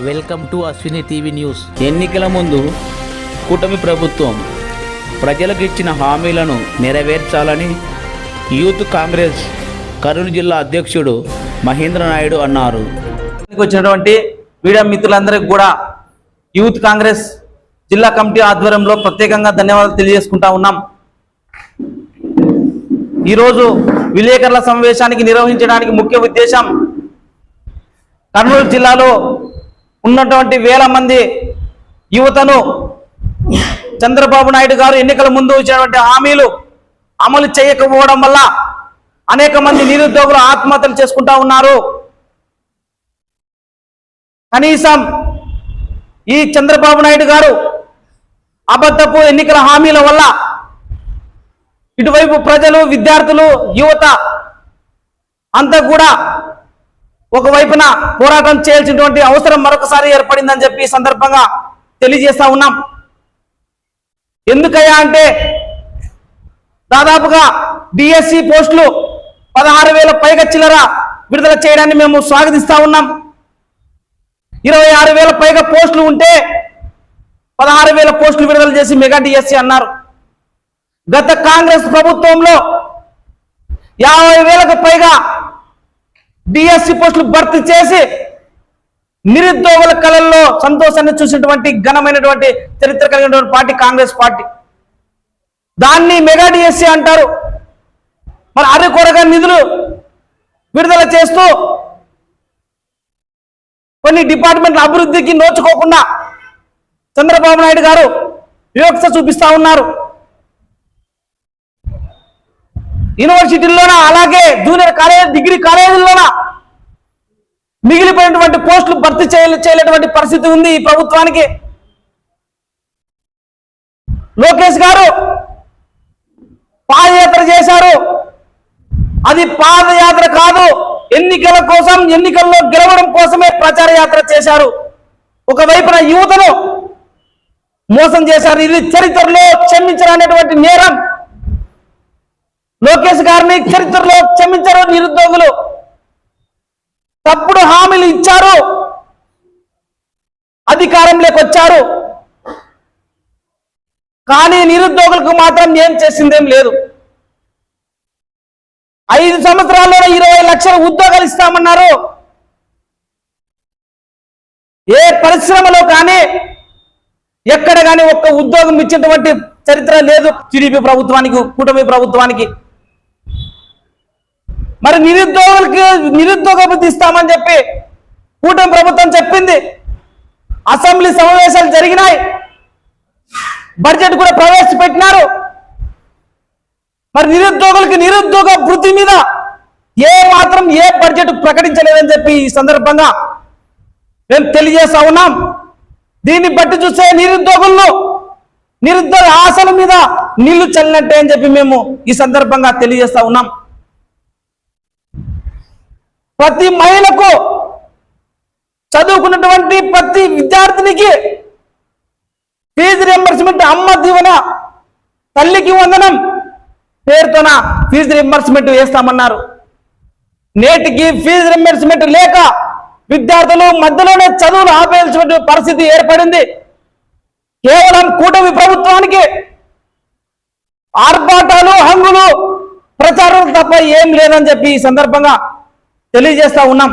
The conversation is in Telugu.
Welcome to Ashwini TV news. ఎన్నికల ముందు కూటమి ప్రభుత్వం ప్రజలకు ఇచ్చిన హామీలను నెరవేర్చాలని యూత్ కాంగ్రెస్ కర్నూలు జిల్లా అధ్యక్షుడు మహేంద్ర నాయుడు అన్నారు. వచ్చినటువంటి మీడియా మిత్రులందరికీ కూడా యూత్ కాంగ్రెస్ జిల్లా కమిటీ ఆధ్వర్యంలో ప్రత్యేకంగా ధన్యవాదాలు తెలియజేసుకుంటా ఉన్నాం. ఈరోజు విలేకరుల సమావేశానికి నిర్వహించడానికి ముఖ్య ఉద్దేశం కర్నూలు జిల్లాలో ఉన్నటువంటి వేల మంది యువతను చంద్రబాబు నాయుడు గారు ఎన్నికల ముందు ఇచ్చినటువంటి హామీలు అమలు చేయకపోవడం వల్ల అనేక మంది నిరుద్యోగులు ఆత్మహత్యలు చేసుకుంటా ఉన్నారు. కనీసం ఈ చంద్రబాబు నాయుడు గారు అబద్ధపు ఎన్నికల హామీల వల్ల ఇటువైపు ప్రజలు విద్యార్థులు యువత అంతా కూడా ఒకవైపున పోరాటం చేయాల్సినటువంటి అవసరం మరొకసారి ఏర్పడిందని చెప్పి సందర్భంగా తెలియజేస్తా ఉన్నాం. ఎందుకయ్యా అంటే దాదాపుగా డిఎస్సి పోస్టులు పదహారు వేల పైగా చిల్లర విడుదల చేయడాన్ని మేము స్వాగతిస్తా ఉన్నాం. ఇరవై ఆరు వేల పైగా పోస్టులు ఉంటే పదహారు వేల పోస్టులు విడుదల చేసి మెగా డిఎస్సి అన్నారు. గత కాంగ్రెస్ ప్రభుత్వంలో యాభై వేలకు పైగా డిఎస్సి పోస్టులు భర్తీ చేసి నిరుద్యోగుల కళల్లో సంతోషాన్ని చూసినటువంటి ఘనమైనటువంటి చరిత్ర కలిగినటువంటి పార్టీ కాంగ్రెస్ పార్టీ. దాన్ని మెగా డిఎస్సి అంటారు. మరి అరకొరగా నిధులు విడుదల చేస్తూ కొన్ని డిపార్ట్మెంట్ల అభివృద్ధికి నోచుకోకుండా చంద్రబాబు నాయుడు గారు వివక్ష చూపిస్తా ఉన్నారు. యూనివర్సిటీల్లోన? అలాగే జూనియర్ కాలేజ్ డిగ్రీ కాలేజీల్లోన? మిగిలిపోయినటువంటి పోస్టులు భర్తీ చేయ చేయలేటువంటి పరిస్థితి ఉంది ఈ ప్రభుత్వానికి. లోకేష్ గారు పాదయాత్ర చేశారు. అది పాదయాత్ర కాదు ఎన్నికల కోసం ఎన్నికల్లో గెలవడం కోసమే ప్రచార యాత్ర చేశారు. ఒకవైపున యువతను మోసం చేశారు. ఇది చరిత్రలో క్షమించరనేటువంటి నేరం. లోకేష్ గారిని చరిత్రలో క్షమించరు నిరుద్యోగులు. తప్పుడు హామీలు ఇచ్చారు. అధికారంలోకి వచ్చారు. కానీ నిరుద్యోగులకు మాత్రం ఏం చేసిందేం లేదు. ఐదు సంవత్సరాల్లో ఇరవై లక్షల ఉద్యోగాలు ఇస్తామన్నారు. ఏ పరిశ్రమలో కానీ ఎక్కడ కానీ ఒక్క ఉద్యోగం ఇచ్చినటువంటి చరిత్ర లేదు. టీడీపీ ప్రభుత్వానికి కూటమి ప్రభుత్వానికి. మరి నిరుద్యోగులకి నిరుద్యోగ బుద్ధి ఇస్తామని చెప్పి కూటమి ప్రభుత్వం చెప్పింది. అసెంబ్లీ సమావేశాలు జరిగినాయి. బడ్జెట్ కూడా ప్రవేశపెట్టినారు. మరి నిరుద్యోగులకి నిరుద్యోగ వృద్ధి మీద ఏ మాత్రం ఏ బడ్జెట్ ప్రకటించలేదని చెప్పి ఈ సందర్భంగా మేము తెలియజేస్తా ఉన్నాం. దీన్ని బట్టి చూస్తే నిరుద్యోగులను నిరుద్యోగ ఆశల మీద నీళ్ళు చల్లినట్టే అని చెప్పి మేము ఈ సందర్భంగా తెలియజేస్తా ఉన్నాం. ప్రతి మహిళకు చదువుకున్నటువంటి ప్రతి విద్యార్థినికి ఫీజు రియంబర్స్మెంట్ అమ్మ దీవెన తల్లికి వందనం పేరుతోన ఫీజు రియంబర్స్మెంట్ వేస్తామన్నారు. నేటికి ఫీజు రియంబర్స్మెంట్ లేక విద్యార్థులు మధ్యలోనే చదువులు ఆపేయాల్సిన పరిస్థితి ఏర్పడింది. కేవలం కూటమి ప్రభుత్వానికి ఆర్భాటాలు హంగులు ప్రచారం తప్ప ఏం లేదని చెప్పి ఈ సందర్భంగా తెలియజేస్తా ఉన్నాం.